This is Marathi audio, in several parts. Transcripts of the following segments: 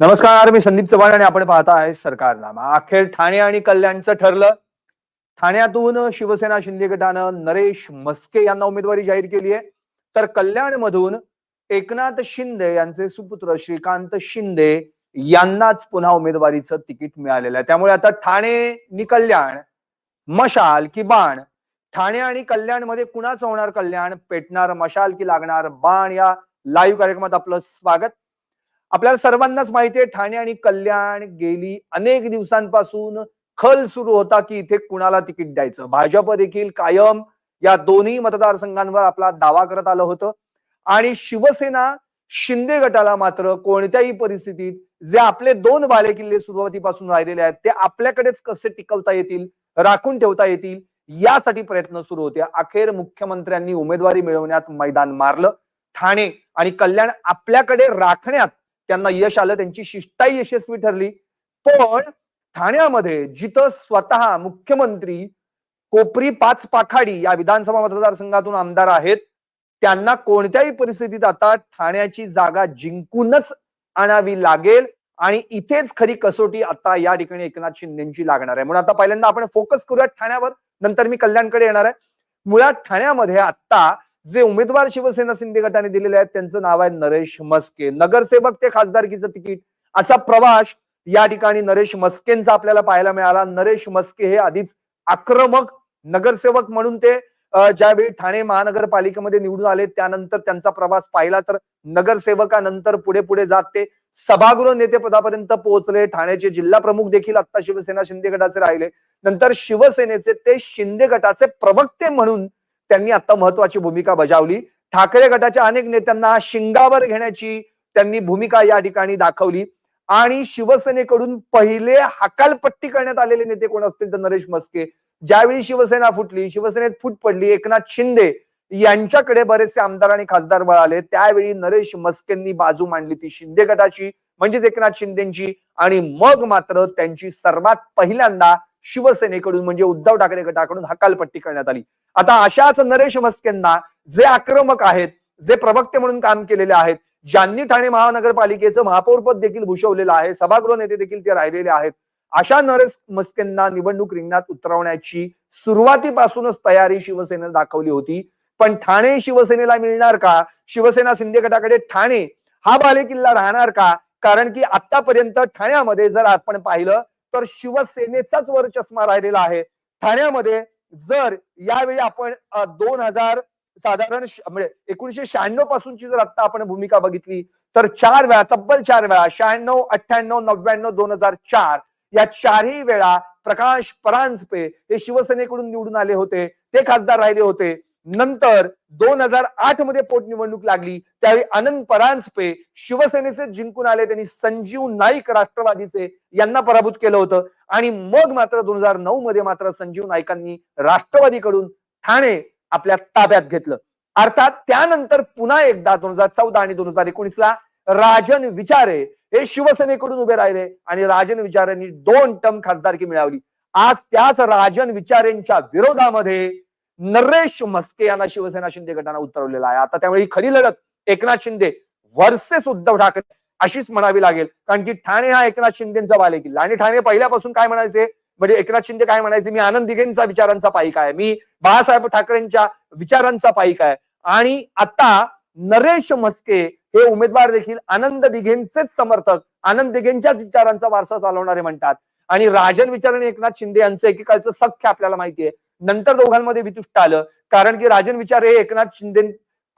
नमस्कार मी संदीप चव्हाण आणि आपण पाहता आहे सरकारनामा. अखेर ठाणे आणि कल्याणचं ठरलं. ठाण्यातून शिवसेना शिंदे गटानं नरेश मस्के यांना उमेदवारी जाहीर केली आहे. तर कल्याणमधून एकनाथ शिंदे यांचे सुपुत्र श्रीकांत शिंदे यांनाच पुन्हा उमेदवारीचं तिकीट मिळालेलं आहे. त्यामुळे आता ठाणे नि कल्याण मशाल की बाण. ठाणे आणि कल्याणमध्ये कुणाचं होणार कल्याण? पेटणार मशाल की लागणार बाण? या लाईव्ह कार्यक्रमात आपलं स्वागत. आपल्याला सर्वांनाच माहिती आहे ठाणे आणि कल्याण गेली अनेक दिवसांपासून खल सुरू होता की इथे कुणाला तिकीट द्यायचं. भाजप देखील कायम या दोन्ही मतदारसंघांवर आपला दावा करत आलं होतं. आणि शिवसेना शिंदे गटाला मात्र कोणत्याही परिस्थितीत जे आपले दोन बालेकिल्ले सुरुवातीपासून राहिलेले आहेत ते आपल्याकडेच कसे टिकवता येतील राखून ठेवता येतील यासाठी प्रयत्न सुरू होते. अखेर मुख्यमंत्र्यांनी उमेदवारी मिळवण्यात मैदान मारलं. ठाणे आणि कल्याण आपल्याकडे राखण्यात त्यांना यश आलं त्यांची शिष्टाई यशस्वी ठरली. पण ठाण्यामध्ये जिथं स्वतः मुख्यमंत्री कोपरी पाच पाखाडी या विधानसभा मतदारसंघातून आमदार आहेत त्यांना कोणत्याही परिस्थितीत आता ठाण्याची जागा जिंकूनच आणावी लागेल आणि इथेच खरी कसोटी आता या ठिकाणी एकनाथ शिंदेची लागणार आहे. म्हणून आता पहिल्यांदा आपण फोकस करूया ठाण्यावर नंतर मी कल्याणकडे येणार आहे. मुळात ठाण्यामध्ये आता जे उमेदवार शिवसेना शिंदे गटाने दिलेले आहेत त्यांचं नाव आहे नरेश मस्के. नगरसेवक ते खासदारकीचं तिकीट. असा प्रवास या ठिकाणी नरेश मस्केंचा आपल्याला पाहायला मिळाला. नरेश मस्के हे आधीच आक्रमक नगरसेवक म्हणून ते ज्यावेळी ठाणे महानगरपालिकेमध्ये निवडून आले त्यानंतर त्यांचा प्रवास पाहिला तर नगरसेवकानंतर पुढे पुढे जात ते सभागृह नेते पदापर्यंत पोहोचले. ठाण्याचे जिल्हा प्रमुख देखील आता शिवसेना शिंदे गटाचे राहिले. नंतर शिवसेनेचे ते शिंदे गटाचे प्रवक्ते म्हणून त्यांनी आता महत्वाची भूमिका बजावली. ठाकरे गटाच्या अनेक नेत्यांना शिंगावर घेण्याची त्यांनी भूमिका या ठिकाणी दाखवली. आणि शिवसेनेकडून पहिले हकालपट्टी करण्यात आलेले नेते कोण असतील तर नरेश मस्के. ज्यावेळी शिवसेना फुटली शिवसेनेत फूट पडली एकनाथ शिंदे यांच्याकडे बरेचसे आमदार आणि खासदार वळाले त्यावेळी नरेश मस्केंनी बाजू मांडली ती शिंदे गटाची म्हणजेच एकनाथ शिंदेची. आणि मग मात्र त्यांची सर्वात पहिल्यांदा शिवसेनेकडून म्हणजे उद्धव ठाकरे गटाकडून हकालपट्टी करण्यात आली. आता अशाच नरेश मस्केंना जे आक्रमक आहेत जे प्रवक्ते म्हणून काम केलेले आहेत ज्यांनी ठाणे महानगरपालिकेचं महापौरपद देखील भूषवलेलं आहे सभागृह नेते देखील ते राहिलेले आहेत अशा नरेश मस्केंना निवडणूक रिंगणात उतरवण्याची सुरुवातीपासूनच तयारी शिवसेनेनं दाखवली होती. पण ठाणे शिवसेनेला मिळणार का? शिवसेना शिंदे गटाकडे ठाणे हा बालेकिल्ला राहणार का? कारण की आतापर्यंत ठाण्यामध्ये जर आपण पाहिलं तर शिवसेनेचाच वर चष्मा राहिलेला आहे. ठाण्यामध्ये जर यावेळी आपण दोन हजार साधारण म्हणजे एकोणीशे शहाण्णव पासूनची जर आता आपण भूमिका बघितली तर चार वेळा तब्बल चार वेळा शहाण्णव अठ्ठ्याण्णव नव्याण्णव दोन हजार चार या चारही वेळा प्रकाश परांजपे हे शिवसेनेकडून निवडून आले होते. ते खासदार राहिले होते. नंतर दोन हजार आठमध्ये पोटनिवडणूक लागली. त्यावेळी आनंद परांजपे शिवसेनेचे जिंकून आले. त्यांनी संजीव नाईक राष्ट्रवादीचे यांना पराभूत केलं होतं. आणि मग मात्र दोन हजार नऊ मध्ये मात्र संजीव नाईकांनी राष्ट्रवादीकडून ठाणे आपल्या ताब्यात घेतलं. अर्थात त्यानंतर पुन्हा एकदा दोन हजार चौदा आणि दोन हजार एकोणीस ला राजन विचारे हे शिवसेनेकडून उभे राहिले आणि राजन विचारेंनी दोन टर्म खासदारकी मिळवली. आज त्याच राजन विचारेंच्या विरोधामध्ये नरेश मस्के यांना शिवसेना शिंदे गटानं उतरवलेला आहे. आता त्यामुळे ही खरी लढत एकनाथ शिंदे वर्सेस उद्धव ठाकरे अशीच म्हणावी लागेल. कारण की ठाणे हा एकनाथ शिंदेचा बालेकिल्ला आणि ठाणे पहिल्यापासून काय म्हणायचे? म्हणजे एकनाथ शिंदे काय म्हणायचे? मी आनंद दिघेंचा विचारांचा पाईक आहे. मी बाळासाहेब ठाकरेंच्या विचारांचा पाईक आहे. आणि आता नरेश मस्के हे उमेदवार देखील आनंद दिघेंचेच समर्थक आनंद दिघेंच्याच विचारांचा वारसा चालवणारे म्हणतात. आणि राजन विचार आणि एकनाथ शिंदे यांचं एकेकाळचं सख्य आपल्याला माहितीये नंतर दोघांमध्ये वितुष्ट आलं. कारण की राजन विचार हे एकनाथ शिंदे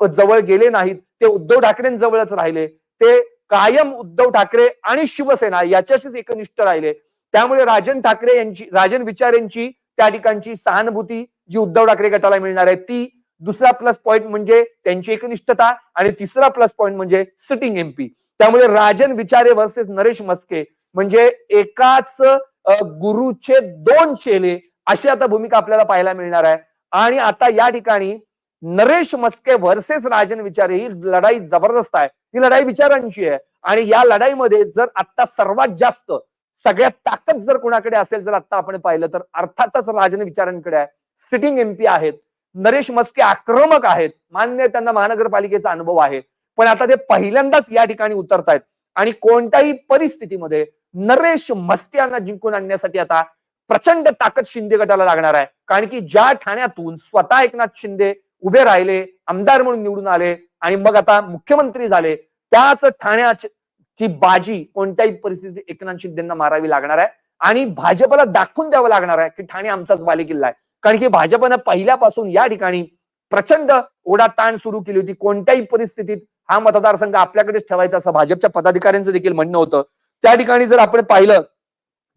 जवळ गेले नाहीत. ते उद्धव ठाकरेंजवळच राहिले. ते कायम उद्धव ठाकरे आणि शिवसेना याच्याशीच एकनिष्ठ राहिले. त्यामुळे राजन ठाकरे यांची राजन विचार यांची त्या ठिकाणची सहानुभूती जी उद्धव ठाकरे गटाला मिळणार आहे ती दुसरा प्लस पॉईंट म्हणजे त्यांची एकनिष्ठता आणि तिसरा प्लस पॉईंट म्हणजे सिटिंग एमपी त्यामुळे राजन विचारे वर्सेस नरेश मस्के म्हणजे एकाच गुरुचे दोन चेले अशी आता भूमिका आपल्याला पाहायला मिळणार आहे. आणि आता या ठिकाणी नरेश मस्के वर्सेस राजन विचारे ही लढाई जबरदस्त आहे. ही लढाई विचारांची आहे. आणि या लढाईमध्ये जर आता सर्वात जास्त सगळ्यात ताकद जर कुणाकडे असेल जर आता आपण पाहिलं तर अर्थातच राजन विचारांकडे आहे. सिटिंग एमपी आहेत. नरेश मस्के आक्रमक आहेत. मान्य त्यांना महानगरपालिकेचा अनुभव आहे. पण आता ते पहिल्यांदाच या ठिकाणी उतरतायत. आणि कोणत्याही परिस्थितीमध्ये नरेश मस्के यांना जिंकून आणण्यासाठी आता प्रचंड ताकद शिंदे गटाला लागणार आहे. कारण की ज्या ठाण्यातून स्वतः एकनाथ शिंदे उभे राहिले आमदार म्हणून निवडून आले आणि मग आता मुख्यमंत्री झाले त्याच ठाण्याची बाजी कोणत्याही परिस्थितीत एकनाथ शिंदेना मारावी लागणार आहे. आणि भाजपला दाखवून द्यावं लागणार आहे की ठाणे आमचाच बालेकिल्ला आहे. कारण की भाजपनं पहिल्यापासून या ठिकाणी प्रचंड ओढा ताण सुरू केली होती. कोणत्याही परिस्थितीत हा मतदारसंघ आपल्याकडेच ठेवायचा असं भाजपच्या पदाधिकाऱ्यांचं देखील म्हणणं होतं. त्या ठिकाणी जर आपण पाहिलं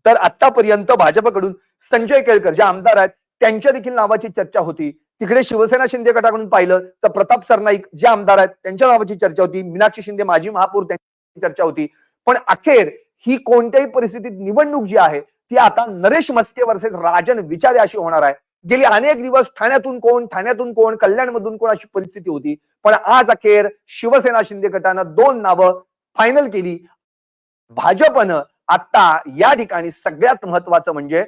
तर आतापर्यंत भाजपकडून संजय केळकर जे आमदार आहेत त्यांच्या देखील नावाची चर्चा होती. तिकडे शिवसेना शिंदे गटाकडून पाहिलं तर प्रताप सरनाईक जे आमदार आहेत त्यांच्या नावाची चर्चा होती. मीनाक्षी शिंदे माजी महापौर त्यांची चर्चा होती. पण अखेर ही कोणत्याही परिस्थितीत निवडणूक जी आहे ती आता नरेश मस्के वर्सेस राजन विचारे अशी होणार आहे. गेली अनेक दिवस ठाण्यातून कोण ठाण्यातून कोण कल्याणमधून कोण अशी परिस्थिती होती. पण आज अखेर शिवसेना शिंदे गटानं दोन नावं फायनल केली. भाजपनं आता या ठिकाणी सगळ्यात महत्वाचं म्हणजे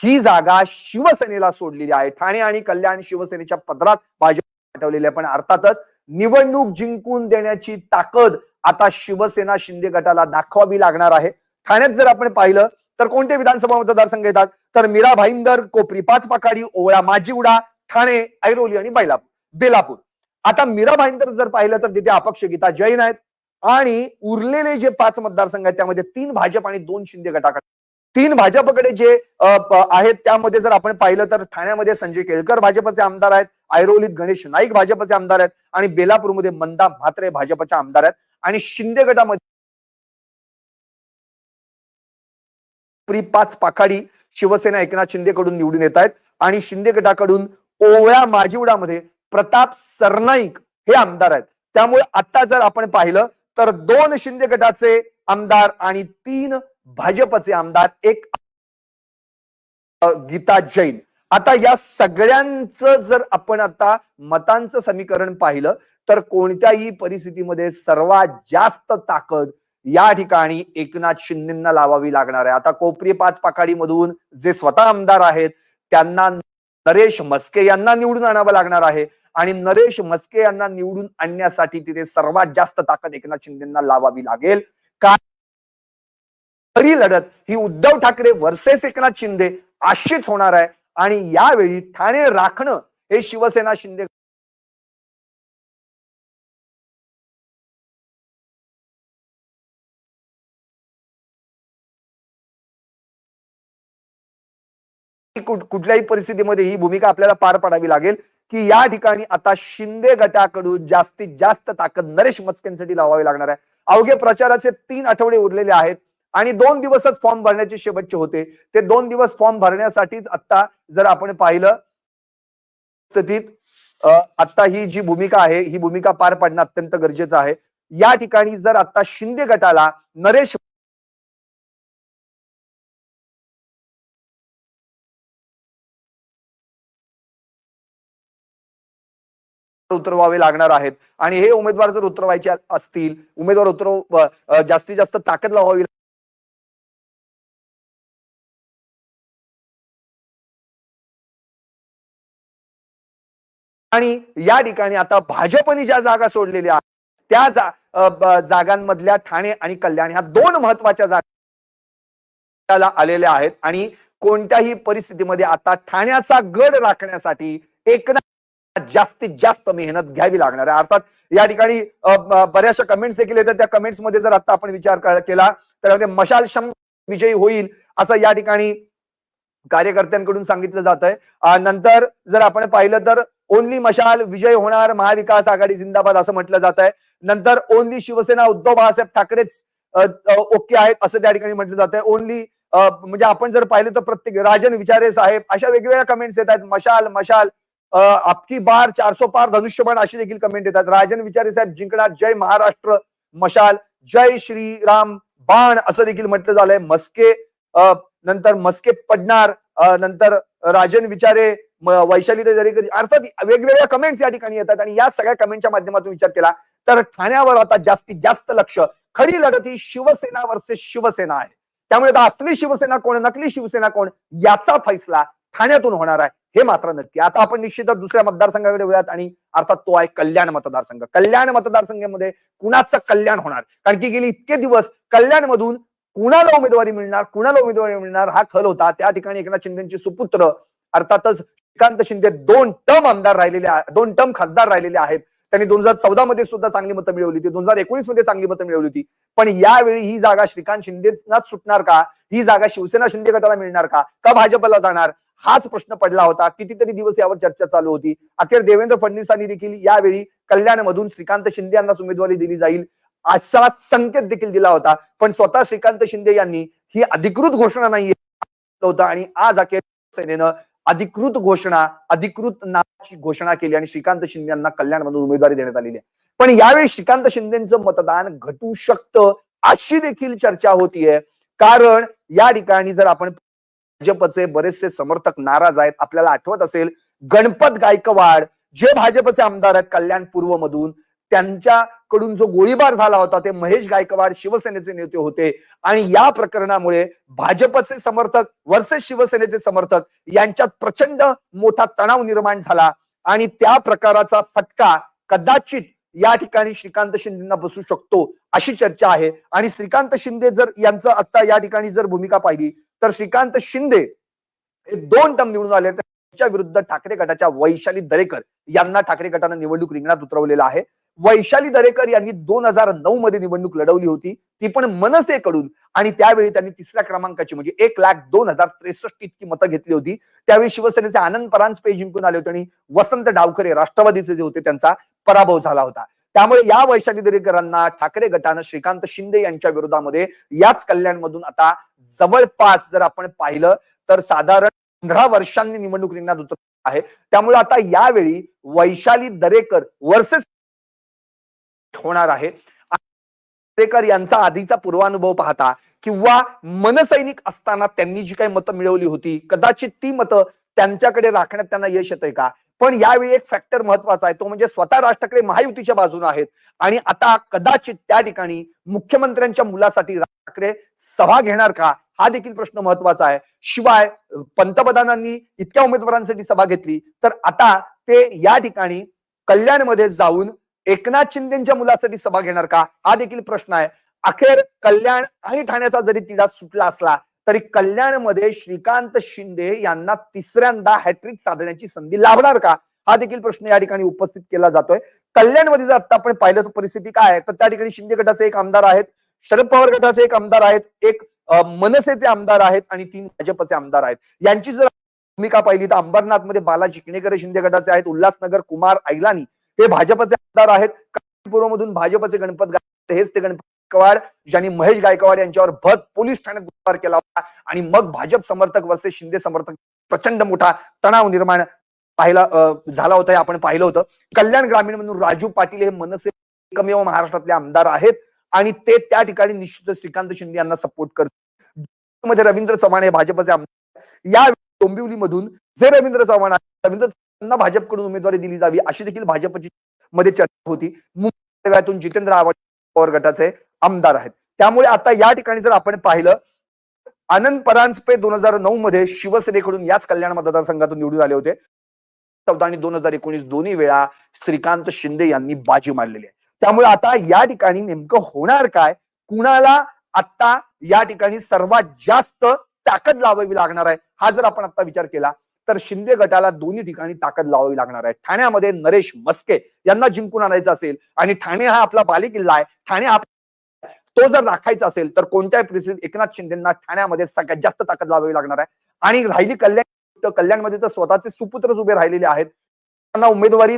ही जागा शिवसेनेला सोडलेली आहे. ठाणे आणि कल्याण शिवसेनेच्या पदरात भाजप पाठवलेली आहे. पण अर्थातच निवडणूक जिंकून देण्याची ताकद आता शिवसेना शिंदे गटाला दाखवावी लागणार आहे. ठाण्यात जर आपण पाहिलं तर कोणते विधानसभा मतदारसंघ येतात? तर मीरा भाईंदर कोपरी पाच पाखाडी ओवळा माजीउडा ठाणे ऐरोली आणि बैलापूर बेलापूर. आता मीरा भाईंदर जर पाहिलं तर तिथे अपक्ष गीता जैन आहेत. आणि उरलेले जे पाच मतदारसंघ आहेत त्यामध्ये तीन भाजप आणि दोन शिंदे गटाकडे. तीन भाजपकडे जे आहेत त्यामध्ये जर आपण पाहिलं तर ठाण्यामध्ये संजय केळकर भाजपचे आमदार आहेत ऐरोलीत गणेश नाईक भाजपचे आमदार आहेत आणि बेलापूरमध्ये मंदा म्हात्रे भाजपचे आमदार आहेत. आणि शिंदे गटामध्ये पाच पाखाडी शिवसेना एकनाथ शिंदेकडून निवडून येत आहेत. आणि शिंदे गटाकडून ओवळ्या माजिवडामध्ये प्रताप सरनाईक हे आमदार आहेत. त्यामुळे आता जर आपण पाहिलं तर दोन शिंदे गटाचे आमदार आणि तीन भाजपचे आमदार एक गीता जैन. आता या सगळ्यांचं जर आपण आता मतांचं समीकरण पाहिलं तर कोणत्याही परिस्थितीमध्ये सर्वात जास्त ताकद या ठिकाणी एकनाथ शिंदेना लावावी लागणार आहे. आता कोपरी पाच पाखाडीमधून जे स्वतः आमदार आहेत त्यांना नरेश मस्के यांना निवडून आणावं लागणार आहे. आणि नरेश मस्के यांना निवडून आणण्यासाठी तिथे सर्वात जास्त ताकद एकनाथ शिंदेना लावावी लागेल. का खरी लढत ही उद्धव ठाकरे वर्सेस एकनाथ शिंदे अशीच होणार आहे. आणि यावेळी ठाणे राखणं हे शिवसेना शिंदे कुठ- कुठल्याही परिस्थितीमध्ये ही भूमिका आपल्याला पार पाडावी लागेल. की या ठिकाणी आता शिंदे गटाकडून जास्तीत जास्त ताकद नरेश मचकेंसाठी लावावी लागणार आहे. अवघे प्रचाराचे तीन आठवडे उरलेले आहेत आणि दोन दिवसच फॉर्म भरण्याचे शेवटचे होते. ते दोन दिवस फॉर्म भरण्यासाठीच आता जर आपण पाहिलं आता ही जी भूमिका आहे ही भूमिका पार पाडणं अत्यंत गरजेचं आहे. या ठिकाणी जर आता शिंदे गटाला नरेश उतरवावे लागणार आहेत. आणि हे उमेदवार जर उतरवायचे असतील उमेदवार उतरव जास्तीत जास्त ताकद लावावी आणि या ठिकाणी आता भाजपने ज्या जागा सोडलेल्या आहेत त्या जा- जागांमधल्या ठाणे आणि कल्याण ह्या दोन महत्त्वाच्या जागा आलेल्या आहेत. आणि कोणत्याही परिस्थितीमध्ये आता ठाण्याचा गड राखण्यासाठी एकनाथ जास्तीत जास्त मेहनत घ्यावी लागणार आहे. अर्थात या ठिकाणी बऱ्याचशा कमेंट्स देखील येतात. त्या कमेंट्समध्ये जर आता आपण विचार केला तर मशाल शम विजयी होईल असं या ठिकाणी कार्यकर्त्यांकडून सांगितलं जात आहे नंतर जर आपण पाहिलं तर ओनली मशाल विजय होणार महाविकास आघाडी जिंदाबाद असं म्हटलं जात आहे नंतर ओनली शिवसेना उद्धव बाळासाहेब ठाकरेच ओके आहेत असं त्या ठिकाणी म्हटलं जात आहे ओनली म्हणजे आपण जर पाहिलं तर प्रत्येक राजन विचारे साहेब अशा वेगवेगळ्या कमेंट्स येत आहेत. मशाल मशाल आपकी बार चारसो पार धनुष्यबाण अशी देखील कमेंट येतात राजन विचारे साहेब जिंकणार जय महाराष्ट्र मशाल जय श्रीराम बाण असं देखील म्हटलं झालंय. मस्के नंतर मस्के पडणार नंतर राजन विचारे वैशाली दरेकर अर्थात वेगवेगळ्या कमेंट्स या ठिकाणी येतात आणि या सगळ्या कमेंटच्या माध्यमातून विचार केला तर ठाण्यावर आता जास्तीत जास्त लक्ष. खरी लढत ही शिवसेना वर्सेस शिवसेना आहे. त्यामुळे आता असली शिवसेना कोण नकली शिवसेना कोण याचा फैसला ठाण्यातून होणार आहे. हे मात्र नक्की. आता आपण निश्चितच दुसऱ्या मतदारसंघाकडे वळूयात आणि अर्थात तो आहे कल्याण मतदारसंघ. कल्याण मतदारसंघामध्ये कुणाचं कल्याण होणार? कारण की गेली इतके दिवस कल्याण मधून कुणाला उमेदवारी मिळणार कुणाला उमेदवारी मिळणार हा खल होता. त्या ठिकाणी एकनाथ शिंदेचे सुपुत्र अर्थातच श्रीकांत शिंदे दोन टर्म आमदार राहिलेले दोन टर्म खासदार राहिलेले आहेत. त्यांनी दोन हजार चौदा मध्ये सुद्धा चांगली मतं मिळवली होती. दोन हजार एकोणीसमध्ये चांगली मतं मिळवली होती. पण यावेळी ही जागा श्रीकांत शिंदेनाच सुटणार का? ही जागा शिवसेना शिंदे गटाला मिळणार का? का भाजपला जाणार? हाच प्रश्न पडला होता. कितीतरी दिवस यावर चर्चा चालू होती. अखेर देवेंद्र फडणवीसांनी देखील यावेळी कल्याणमधून श्रीकांत शिंदे यांनाच उमेदवारी दिली जाईल असा संकेत देखील दिला होता. पण स्वतः श्रीकांत शिंदे यांनी ही अधिकृत घोषणा नाही होता. आणि आज अखेर सेनेनं अधिकृत घोषणा अधिकृत नावाची घोषणा केली आणि श्रीकांत शिंदे यांना कल्याणमधून उमेदवारी देण्यात आलेली आहे. पण यावेळी श्रीकांत शिंदेचं मतदान घटू शकतं अशी देखील चर्चा होतीये. कारण या ठिकाणी जर आपण भाजपचे बरेचसे समर्थक नाराज आहेत. आपल्याला आठवत असेल गणपत गायकवाड जे भाजपचे आमदार आहेत कल्याण पूर्व मधून त्यांच्याकडून जो गोळीबार झाला होता ते महेश गायकवाड शिवसेनेचे नेते होते. आणि या प्रकरणामुळे भाजपचे समर्थक वर्सेस शिवसेनेचे समर्थक यांच्यात प्रचंड मोठा तणाव निर्माण झाला. आणि त्या प्रकाराचा फटका कदाचित या ठिकाणी श्रीकांत शिंदेना बसू शकतो अशी चर्चा आहे. आणि श्रीकांत शिंदे जर यांचं आता या ठिकाणी जर भूमिका पाहिली तर श्रीकांत शिंदे हे दोन टर्म निवडून आले त्यांच्या विरुद्ध ठाकरे गटाच्या वैशाली दरेकर यांना ठाकरे गटानं निवडणूक रिंगणात उतरवलेला आहे. वैशाली दरेकर यांनी दोन हजार नऊ मध्ये निवडणूक लढवली होती. ती पण मनसेकडून आणि त्यावेळी त्यांनी तिसऱ्या क्रमांकाची म्हणजे एक लाख दोन हजार त्रेसष्ट इतकी मतं घेतली होती. त्यावेळी शिवसेनेचे आनंद परांजपे जिंकून आले होते आणि वसंत डावखरे राष्ट्रवादीचे जे होते त्यांचा पराभव झाला होता. त्यामुळे या वैशाली दरेकरांना ठाकरे गटानं श्रीकांत शिंदे यांच्या विरोधामध्ये याच कल्याणमधून आता जवळपास जर आपण पाहिलं तर साधारण पंधरा वर्षांनी निवडणूक रिंगणात उतर आहे. त्यामुळे आता यावेळी वैशाली दरेकर वर्सेस होणार आहे. दरेकर यांचा आधीचा पूर्वानुभव पाहता किंवा मनसैनिक असताना त्यांनी जी काही मतं मिळवली होती कदाचित ती मतं त्यांच्याकडे राखण्यात त्यांना यश येतंय का? पण यावेळी एक फॅक्टर महत्त्वाचा आहे. तो म्हणजे स्वतः राज ठाकरे महायुतीच्या बाजूने आहेत. आणि आता कदाचित त्या ठिकाणी मुख्यमंत्र्यांच्या मुलासाठी राज ठाकरे सभा घेणार का? हा देखील प्रश्न महत्त्वाचा आहे. शिवाय पंतप्रधानांनी इतक्या उमेदवारांसाठी सभा घेतली तर आता ते या ठिकाणी कल्याणमध्ये जाऊन एकनाथ शिंदेच्या मुलासाठी सभा घेणार का? हा देखील प्रश्न आहे. अखेर कल्याण आणि ठाण्याचा जरी तिढा सुटला असला तरी कल्याणमध्ये श्रीकांत शिंदे यांना तिसऱ्यांदा हॅट्रिक साधण्याची संधी लाभणार का? हा देखील प्रश्न या ठिकाणी उपस्थित केला जातोय. कल्याणमध्ये जर आता आपण पाहिलं तर परिस्थिती काय आहे? तर त्या ठिकाणी शिंदे गटाचे एक आमदार आहेत शरद पवार गटाचे एक आमदार आहेत एक मनसेचे आमदार आहेत आणि तीन भाजपचे आमदार आहेत. यांची जर भूमिका पाहिली तर अंबरनाथमध्ये चिकणेकर शिंदे गटाचे आहेत उल्हासनगर कुमार ऐलानी हे भाजपचे आमदार आहेत. मधून भाजपचे गणपत हेच ते गणपत गायकवाड ज्यांनी महेश गायकवाड यांच्यावर भत पोलीस ठाण्यात गुन्हा केला होता आणि मग भाजप समर्थक वर्सेस शिंदे समर्थक प्रचंड मोठा तणाव निर्माण पाहिला झाला होता हे आपण पाहिलं होतं. कल्याण ग्रामीण मधून राजू पाटील हे मनसे एकमेव महाराष्ट्रातले आमदार आहेत आणि ते त्या ठिकाणी निश्चित श्रीकांत शिंदे यांना सपोर्ट करतात मध्ये रवींद्र चव्हाण हे भाजपचे आमदार या डोंबिवलीमधून जे रवींद्र चव्हाण आहेत रवींद्र चव्हाणांना भाजपकडून उमेदवारी दिली जावी अशी देखील भाजपची मध्ये चर्चा होती. मुंबई जितेंद्र आव्हाड पवार गटाचे आमदार आहेत. त्यामुळे आता या ठिकाणी जर आपण पाहिलं आनंद परांजपे दोन हजार नऊ मध्ये शिवसेनेकडून याच कल्याण मतदारसंघातून निवडून आले होते. चौदा आणि दोन हजार एकोणीस दोन्ही वेळा श्रीकांत शिंदे यांनी बाजी मारलेली आहे. त्यामुळे आता या ठिकाणी नेमकं होणार काय? कुणाला आता या ठिकाणी सर्वात जास्त ताकद लावावी लागणार आहे? हा जर आपण आता विचार केला तर शिंदे गटाला दोन्ही ठिकाणी ताकद लावावी लागणार आहे. ठाण्यामध्ये नरेश मस्के यांना जिंकून आणायचं असेल आणि ठाणे हा आपला बालेकिल्ला आहे. ठाणे हा तो जर राखायचा असेल तर कोणत्याही परिस्थितीत एकनाथ शिंदेना ठाण्यामध्ये सगळ्यात जास्त ताकद लावावी लागणार आहे. आणि राहिली कल्याण कल्याणमध्ये तर स्वतःचे सुपुत्रच उभे राहिलेले आहेत. त्यांना उमेदवारी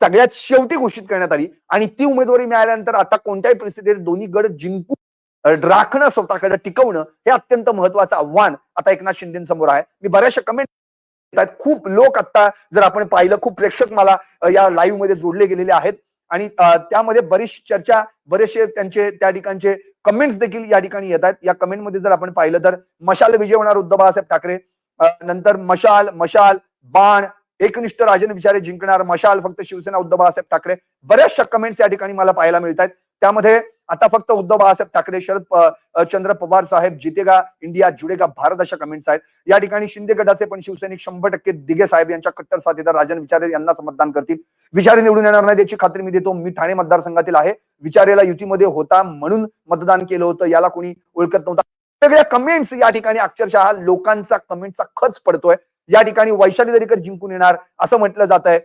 सगळ्यात शेवटी घोषित करण्यात आली. आणि ती उमेदवारी मिळाल्यानंतर आता कोणत्याही परिस्थितीत दोन्ही गड जिंकून राखणं स्वतःकडे टिकवणं हे अत्यंत महत्वाचं आव्हान आता एकनाथ शिंदेसमोर आहे. मी बऱ्याचशा कमेंट आहेत. खूप लोक आता जर आपण पाहिलं खूप प्रेक्षक मला या लाईव्हमध्ये जोडले गेलेले आहेत. आणि त्यामध्ये बरीच चर्चा बरेचसे त्यांचे त्या ठिकाणचे कमेंट्स देखील या ठिकाणी येत आहेत. या कमेंटमध्ये जर आपण पाहिलं तर मशाल विजय होणार उद्धव बाळासाहेब ठाकरे. नंतर मशाल मशाल बाण एकनिष्ठ राजन विचारे जिंकणार मशाल फक्त शिवसेना उद्धव बाळासाहेब ठाकरे. बऱ्याचशा कमेंट्स या ठिकाणी मला पाहायला मिळत आहेत. त्यामध्ये आता फक्त उद्धव बाळासाहेब ठाकरे शरद चंद्र पवार साहेब जितेगा इंडिया जुडेगा भारत अशा कमेंट्स आहेत. या ठिकाणी शिंदे गटाचे पण शिवसैनिक शंभर टक्के दिगे साहेब यांच्या कट्टर साथीदार राजन विचारे यांनाच मतदान करतील. विचारे निवडून येणार नाही याची खात्री मी देतो. मी ठाणे मतदारसंघातील आहे. विचारेला युतीमध्ये होता म्हणून मतदान केलं होतं. याला कोणी ओळखत नव्हता. वेगवेगळ्या कमेंट्स या ठिकाणी अक्षरशः लोकांचा कमेंटचा खच पडतोय. या ठिकाणी वैशाली दरेकर जिंकून येणार असं म्हटलं जात आहे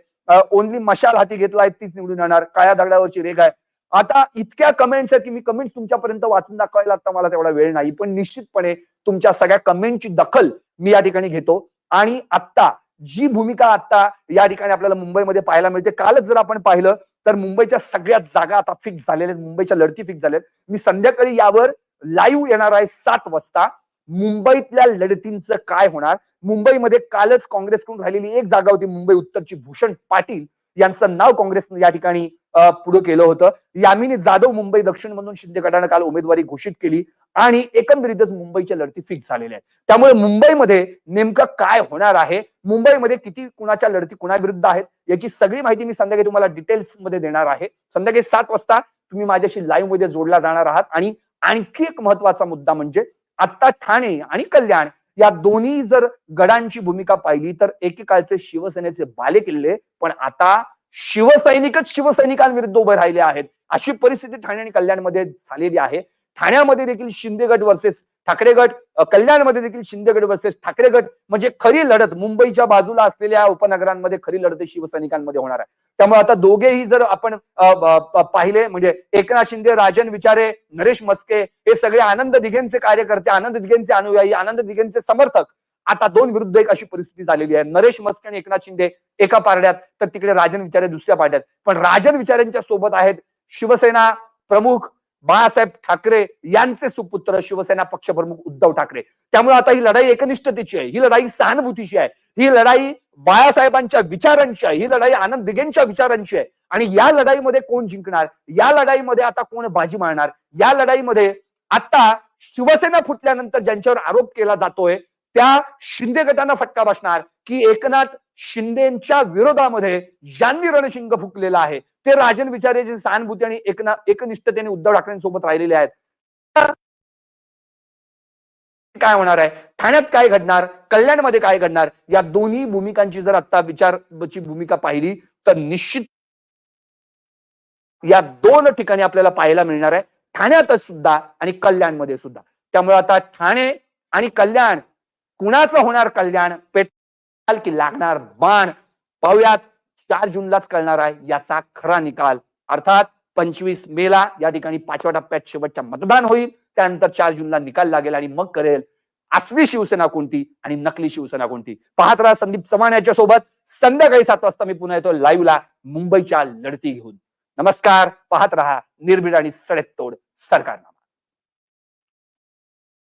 ओनली मशाल हाती घेतला आहे तीच निवडून येणार. काळ्या दगडावरची रेग आहे. आता इतक्या कमेंट्स आहेत की मी कमेंट्स तुमच्यापर्यंत वाचून दाखवायला आता मला तेवढा वेळ नाही पण निश्चितपणे तुमच्या सगळ्या कमेंटची दखल मी या ठिकाणी घेतो. आणि आत्ता जी भूमिका आता या ठिकाणी आपल्याला मुंबईमध्ये पाहायला मिळते कालच जर आपण पाहिलं तर मुंबईच्या सगळ्या जागा आता फिक्स झालेल्या आहेत मुंबईच्या लढती फिक्स झाल्यात मी संध्याकाळी यावर लाईव्ह येणार आहे सात वाजता. मुंबईतल्या लढतींचं काय होणार? मुंबईमध्ये कालच काँग्रेसकडून राहिलेली एक जागा होती मुंबई उत्तरची भूषण पाटील यांचं नाव काँग्रेसनं या ठिकाणी पुढे केलं होतं. यामिनी जाधव मुंबई दक्षिण मधून शिंदे गटानं काल उमेदवारी घोषित केली आणि एकंदरीतच मुंबईच्या लढती फिक्स झालेल्या आहेत. त्यामुळे मुंबईमध्ये नेमकं काय होणार आहे? मुंबईमध्ये किती कुणाच्या लढती कुणाविरुद्ध आहेत? याची सगळी माहिती मी संध्याकाळी तुम्हाला डिटेल्समध्ये देणार आहे. संध्याकाळी सात वाजता तुम्ही माझ्याशी लाईव्हमध्ये जोडला जाणार आहात. आणि आणखी एक महत्त्वाचा मुद्दा म्हणजे आता ठाणे आणि कल्याण या दोन्ही जर गडांची भूमिका पाहिली तर एकेकाळचे शिवसेनेचे बाले किल्ले. पण आता शिवसैनिकच शिवसैनिकांविरुद्ध उभे राहिले आहेत. अशी परिस्थिती ठाणे आणि कल्याणमध्ये झालेली आहे. ठाण्यामध्ये देखील शिंदे गट वर्सेस ठाकरे गट कल्याणमध्ये देखील शिंदे गट वर्सेस ठाकरे गट म्हणजे खरी लढत. मुंबईच्या बाजूला असलेल्या उपनगरांमध्ये खरी लढत शिवसैनिकांमध्ये होणार आहे. त्यामुळे आता दोघेही जर आपण पाहिले म्हणजे एकनाथ शिंदे राजन विचारे नरेश मस्के हे सगळे आनंद दिघेंचे कार्यकर्ते आनंद दिघेंचे अनुयायी आनंद दिघेंचे समर्थक आता दोन विरुद्ध एक अशी परिस्थिती झालेली आहे. नरेश मस्के आणि एकनाथ शिंदे एका पारड्यात तर तिकडे राजन विचारे दुसऱ्या पारड्यात. पण राजन विचारेंच्या सोबत आहेत शिवसेना प्रमुख बाळासाहेब ठाकरे यांचे सुपुत्र शिवसेना पक्षप्रमुख उद्धव ठाकरे. त्यामुळे आता ही लढाई एकनिष्ठतेची आहे. ही लढाई सहानुभूतीची आहे. ही लढाई बाळासाहेबांच्या विचारांची आहे. ही लढाई आनंद दिगेंच्या विचारांची आहे. आणि या लढाईमध्ये कोण जिंकणार? या लढाईमध्ये आता कोण बाजी मारणार? या लढाईमध्ये आता शिवसेना फुटल्यानंतर ज्यांच्यावर आरोप केला जातोय त्या शिंदे गटांना फटका बसणार की एकनाथ शिंदेच्या विरोधामध्ये ज्यांनी रणशिंग फुकलेला आहे ते राजन विचारे जे सहानुभूती आणि एकना एकनिष्ठतेने उद्धव ठाकरेंसोबत राहिलेले आहेत. काय होणार आहे? ठाण्यात काय घडणार? कल्याणमध्ये काय घडणार? या दोन्ही भूमिकांची जर आता विचारची भूमिका पाहिली तर निश्चित या दोन ठिकाणी आपल्याला पाहायला मिळणार आहे. ठाण्यातच सुद्धा आणि कल्याणमध्ये सुद्धा. त्यामुळे आता ठाणे आणि कल्याण कुणाचं होणार कल्याण? पेटाल की लागणार बाण? पाहुयात चार जूनलाच कळणार आहे याचा खरा निकाल. अर्थात पंचवीस मेला या ठिकाणी पाचव्या टप्प्यात शेवटच्या मतदान होईल. त्यानंतर चार जूनला निकाल लागेल आणि मग करेल असली शिवसेना कोणती आणि नकली शिवसेना कोणती? पाहत राहा संदीप चव्हाण याच्या सोबत संध्याकाळी सात वाजता मी पुन्हा येतो लाईव्हला मुंबईच्या लढती घेऊन. नमस्कार पाहत रहा निर्भीड आणि सडेतोड सरकारनामा.